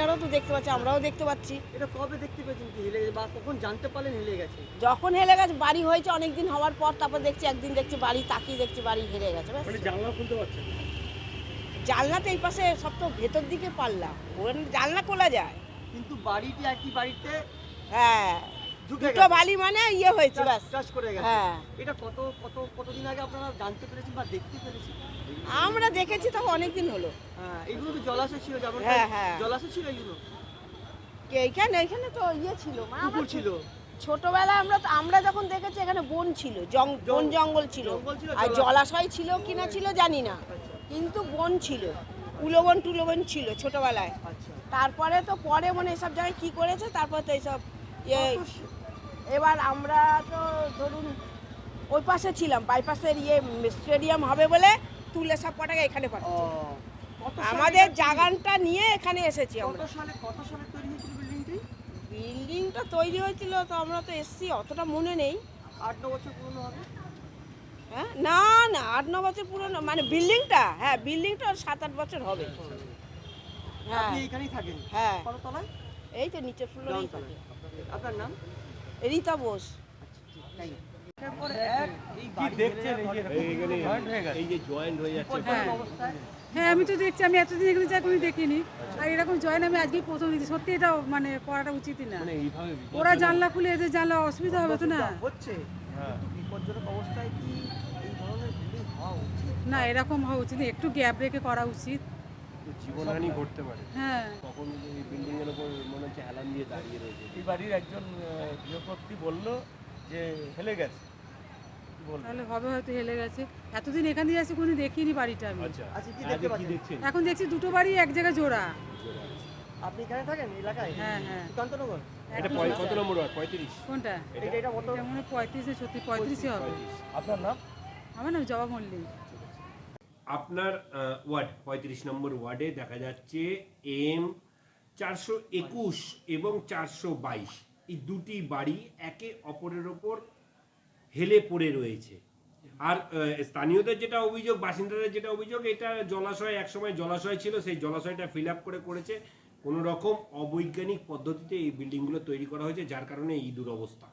আপনারাও তো দেখতে পাচ্ছেন আমরাও দেখতে পাচ্ছি। এটা কবে দেখতে পেয়েছেন কি হেলে বা কখন জানতে পারলেন হেলে গেছে? যখন হেলে গেছে বাড়ি হয়েছে অনেক দিন হওয়ার পর তারপর দেখছি একদিন দেখছি বাড়ি তাকিয়ে দেখছি বাড়ি হেলে গেছে ব্যাস। মানে জানলা খুলতে পারছেন না। জানলাতে এই পাশে সব তো ভেতর দিকে পারলাম জানলা খোলা যায়। কিন্তু বাড়িটি একই বাড়িতে? হ্যাঁ। দুটো বালি মানে ইয়ে হয়েছে ব্যাস। টাচ করে গেছে হ্যাঁ। এটা কত কত কতদিন আগে আপনারা জানতে পেরেছেন বা দেখতে পেরেছেন? আমরা দেখেছি তো অনেক দিন হলো। হ্যাঁ এগুলো কি জলাশয় ছিল যেমন হ্যাঁ, হ্যাঁ। জলাশয় ছিল এগুলো? এইখানে এইখানে তো ইয়ে ছিল পুকুর ছিল। ছোটবেলায় আমরা তো- আমরা যখন দেখেছি এখানে বন ছিল বন জঙ্গল ছিল। আর জলাশয়। ছিল কিনা ছিল জানি না। আচ্ছা। কিন্তু বন ছিল উলোবন টুলোবন ছিল ছোটবেলায়। আচ্ছা। তারপরে তো পরে মানে এসব জায়গায় কি করেছে তারপর তো এইসব ইয়ে এবার আমরা তো ধরুন ওই পাশে ছিলাম বাইপাসের ইয়ে স্টেডিয়াম হবে বলে তুলে সব কটাকে এখানে পাঠাচ্ছে। আমাদের জাগানটা নিয়ে এখানে এসেছি আমরা। সালে কত সালে তৈরি হয়েছিল বিল্ডিংটি বিল্ডিংটা তৈরি হয়েছিল তো আমরা তো এসছি অতটা মনে নেই। আট ন বছর পুরনো হবে? হ্যাঁ না না আট ন বছর পুরনো মানে বিল্ডিংটা হ্যাঁ বিল্ডিংটা সাত আট বছর হবে। হ্যাঁ। আপনি থাকেন? হ্যাঁ। এই তো নিচের ফ্লোরেই থাকে। আপনার নাম? রীতা বোস। হয়ে অবস্থায় হ্যাঁ আমি তো দেখছি আমি এতদিন এখানে যা কোনো দেখিনি। আর এরকম জয়েন আমি আজকেই প্রথম দিচ্ছি সত্যি এটা মানে করাটা উচিতই না। মানে ওরা জানলা খুলে এদের জানলা অসুবিধা হবে তো না। হচ্ছে হ্যাঁ। অবস্থায় কি না এরকম হওয়া উচিত না, একটু গ্যাপ রেখে করা উচিত। জীবনহানি ঘটতে পারে। হ্যাঁ তখন এই বিল্ডিং এর উপর দিয়ে দাঁড়িয়ে রয়েছে। এই বাড়ির একজন বলল যে হেলে গেছে। তাহলে হবে হয়তো হেলে গেছে। এতদিন এখান দিয়ে আসি কোনো দেখিনি বাড়িটা আমি। আচ্ছা। আচ্ছা, কি আগে দেখতে কি পাচ্ছেন? দেখছেন? এখন দেখছি দুটো বাড়ি এক জায়গায় জোড়া। আপনি এখানে থাকেন এলাকায়? হ্যাঁ হ্যাঁ। সুকান্তনগর এটা কত নম্বর ওয়ার্ড? পঁয়ত্রিশ? কোনটা? এটা এটা কত মনে পঁয়ত্রিশ না সত্যি পঁয়ত্রিশই হবে। আপনার নাম? আমার নাম জবা মল্লিক। আপনার ওয়ার্ড পঁয়ত্রিশ নম্বর ওয়ার্ডে দেখা যাচ্ছে এম চারশো একুশ এবং চারশো বাইশ। এই দুটি বাড়ি একে অপরের ওপর হেলে পড়ে রয়েছে। আর স্থানীয়দের যেটা অভিযোগ, বাসিন্দাদের যেটা অভিযোগ, এটা জলাশয়, একসময় জলাশয় ছিল, সেই জলাশয়টা ফিল আপ করে করেছে। কোনো রকম অবৈজ্ঞানিক পদ্ধতিতে এই বিল্ডিংগুলো তৈরি করা হয়েছে, যার কারণে এই দুরবস্থা।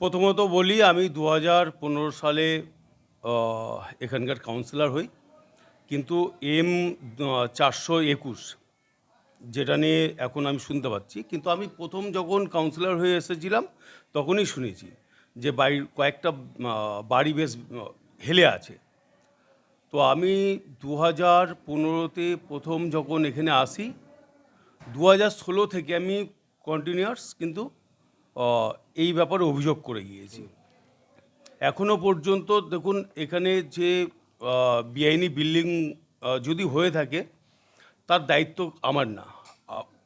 প্রথমত বলি, আমি দু হাজার পনেরো সালে এখানকার কাউন্সিলর হই। কিন্তু এম চারশো একুশ যেটা নিয়ে এখন আমি শুনতে পাচ্ছি, কিন্তু আমি প্রথম যখন কাউন্সিলর হয়ে এসেছিলাম, তখনই শুনেছি যে বাড়ির কয়েকটা বাড়ি বেশ হেলে আছে। তো আমি দু হাজার পনেরোতে প্রথম যখন এখানে আসি দু হাজার ষোলো থেকে আমি কন্টিনিউয়াস কিন্তু এই ব্যাপারে অভিযোগ করে গিয়েছি। এখনও পর্যন্ত দেখুন, এখানে যে বেআইনি বিল্ডিং যদি হয়ে থাকে তার দায়িত্ব আমার না।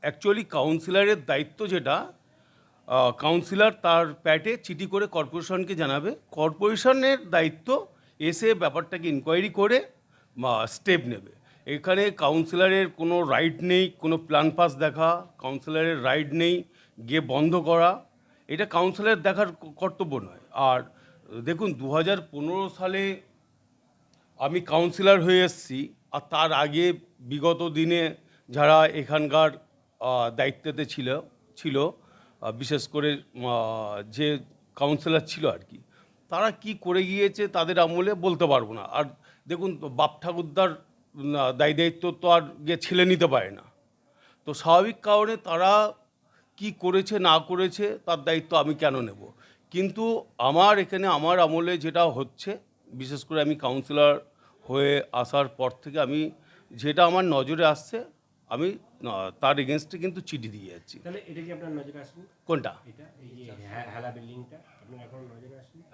অ্যাকচুয়ালি কাউন্সিলরের দায়িত্ব যেটা কাউন্সিলর তার প্যাটে চিঠি করে কর্পোরেশনকে জানাবে। কর্পোরেশনের দায়িত্ব এসে ব্যাপারটাকে ইনকোয়ারি করে স্টেপ নেবে। এখানে কাউন্সিলরের কোনো রাইট নেই, কোনো প্ল্যান পাস দেখা কাউন্সিলরের রাইট নেই, গিয়ে বন্ধ করা। এটা কাউন্সিলরের দেখার কর্তব্য নয়। আর দেখুন দু হাজার পনেরো সালে আমি কাউন্সিলর হয়ে এসেছি। আর তার আগে বিগত দিনে যারা এখানকার দায়িত্বতে ছিল ছিল বিশেষ করে যে কাউন্সিলর ছিল আর কি, তারা কি করে গিয়েছে তাদের আমলে বলতে পারব না। আর দেখুন, বাপ ঠাকুরদার দায় দায়িত্ব তো আর গিয়ে ছেলে নিতে পারে না। তো স্বাভাবিক কারণে তারা কি করেছে, না করেছে, তার দায়িত্ব আমি কেন নেব? কিন্তু আমার এখানে, আমার আমলে যেটা হচ্ছে, বিশেষ করে আমি কাউন্সিলর হয়ে আসার পর থেকে আমি যেটা আমার নজরে আসছে আমি তার এগেনস্টে কিন্তু চিঠি দিয়ে যাচ্ছি। তাহলে এটা আপনার কোনটা? হ্যা-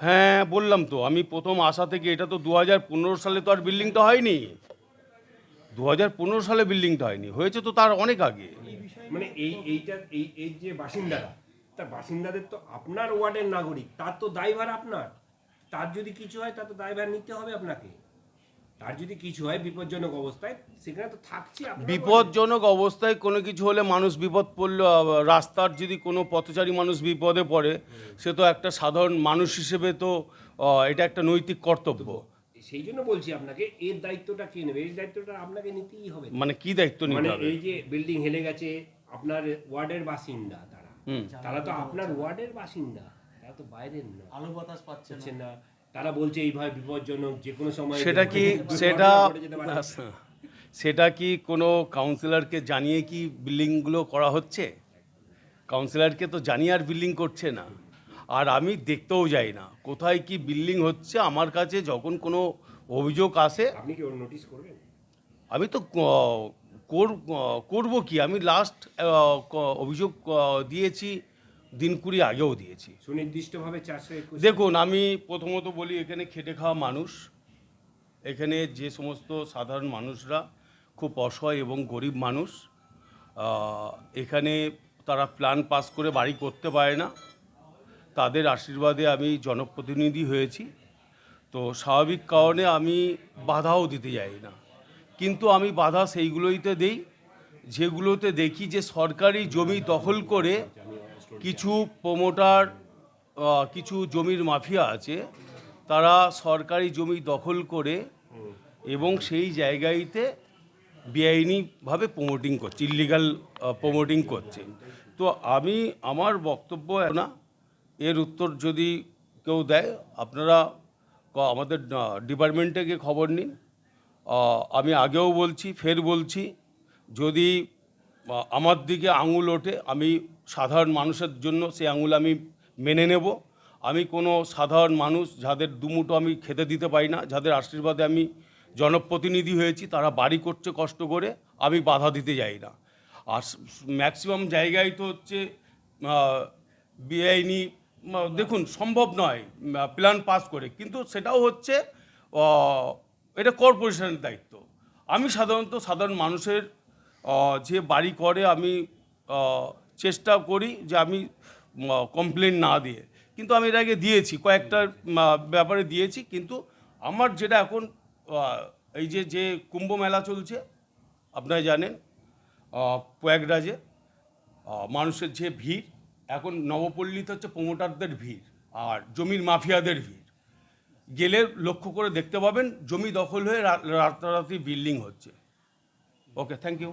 হ্যাঁ বললাম তো আমি প্রথম আসা থেকে এটা তো দু হাজার পনেরো সালে তো আর বিল্ডিংটা হয়নি। দু হাজার পনেরো সালে বিল্ডিংটা হয়নি হয়েছে তো তার অনেক আগে। মানে এই এইটা এই এই যে বাসিন্দারা তা বাসিন্দাদের তো আপনার ওয়ার্ডের নাগরিক তার তো দায়ভার আপনার। তার যদি কিছু হয় তার তো দায়ভার নিতে হবে আপনাকে। তার যদি কিছু হয় বিপজ্জনক অবস্থায় সেখানে তো থাকছে বিপজ্জনক অবস্থায় কোনো কিছু হলে মানুষ বিপদ পড়লে রাস্তার যদি কোনো পথচারী মানুষ বিপদে পড়ে সে তো একটা সাধারণ মানুষ হিসেবে তো এটা একটা নৈতিক কর্তব্য। সেই জন্য বলছি আপনাকে এর দায়িত্বটা কে নেবে? এই দায়িত্বটা আপনাকে নিতেই হবে। মানে কি দায়িত্ব মানে নিতে হবে? এই যে বিল্ডিং হেলে গেছে আপনার ওয়ার্ডের বাসিন্দা তারা হুম। তারা তো আপনার ওয়ার্ডের বাসিন্দা তারা তো বাইরের না। আলো বাতাস পাচ্ছে না। তারা বলছে এইভাবে বিপজ্জনক যে কোনো সময় সেটা কি সেটা। সেটা কি কোনো কাউন্সিলরকে জানিয়ে কি বিল্ডিংগুলো করা হচ্ছে? কাউন্সিলরকে তো জানিয়ে আর বিল্ডিং করছে না। আর আমি দেখতেও যাই না কোথায় কি বিল্ডিং হচ্ছে আমার কাছে যখন কোনো অভিযোগ আসে। আপনি কি নোটিশ করবেন? আমি তো কর- করব কি? আমি লাস্ট অভিযোগ দিয়েছি দিন কুড়ি আগেও দিয়েছি। সুনির্দিষ্টভাবে চারশো একুশ দেখুন আমি প্রথমত বলি এখানে খেটে খাওয়া মানুষ। এখানে যে সমস্ত সাধারণ মানুষরা খুব অসহায় এবং গরিব মানুষ এখানে তারা প্ল্যান পাস করে বাড়ি করতে পারে না। তাদের আশীর্বাদে আমি জনপ্রতিনিধি হয়েছি। তো স্বাভাবিক কারণে আমি বাধাও দিতে যাই না। কিন্তু আমি বাধা সেইগুলোইতে দেই যেগুলোতে দেখি যে সরকারি জমি দখল করে কিছু প্রমোটার কিছু জমির মাফিয়া আছে, তারা সরকারি জমি দখল করে এবং সেই জায়গাইতে বেআইনিভাবে প্রমোটিং করছে ইলিগাল প্রমোটিং করছে। তো আমি, আমার বক্তব্য না, এর উত্তর যদি কেউ দেয়, আপনারা আমাদের ডিপার্টমেন্টে গিয়ে খবর নিন। আমি আগেও বলছি, ফের বলছি, যদি আমার দিকে আঙুল ওঠে, আমি সাধারণ মানুষের জন্য সেই আঙুল আমি মেনে নেব। আমি কোনো সাধারণ মানুষ যাদের দুমুটো আমি খেতে দিতে পারি না, যাদের আশীর্বাদে আমি জনপ্রতিনিধি হয়েছি, তারা বাড়ি করছে কষ্ট করে, আমি বাধা দিতে যাই না। আর ম্যাক্সিমাম জায়গায় তো হচ্ছে বেআইনি দেখুন, সম্ভব নয় প্ল্যান পাস করে। কিন্তু সেটাও হচ্ছে এটা কর্পোরেশনের দায়িত্ব। আমি সাধারণত সাধারণ মানুষের যে বাড়ি করে, আমি চেষ্টা করি যে আমি কমপ্লেন না দিয়ে। কিন্তু আমি এর আগে দিয়েছি কয়েকটার ব্যাপারে দিয়েছি, কিন্তু আমার যেটা এখন এই যে যে কুম্ভ মেলা চলছে আপনারা জানেন প্রয়াগরাজে মানুষের যে ভিড়, এখন নবপল্লীতে হচ্ছে প্রমোটারদের ভিড় আর জমির মাফিয়াদের ভিড়। গেলে লক্ষ্য করে দেখতে পাবেন, জমি দখল হয়ে রাতারাতি বিল্ডিং হচ্ছে। Okay thank you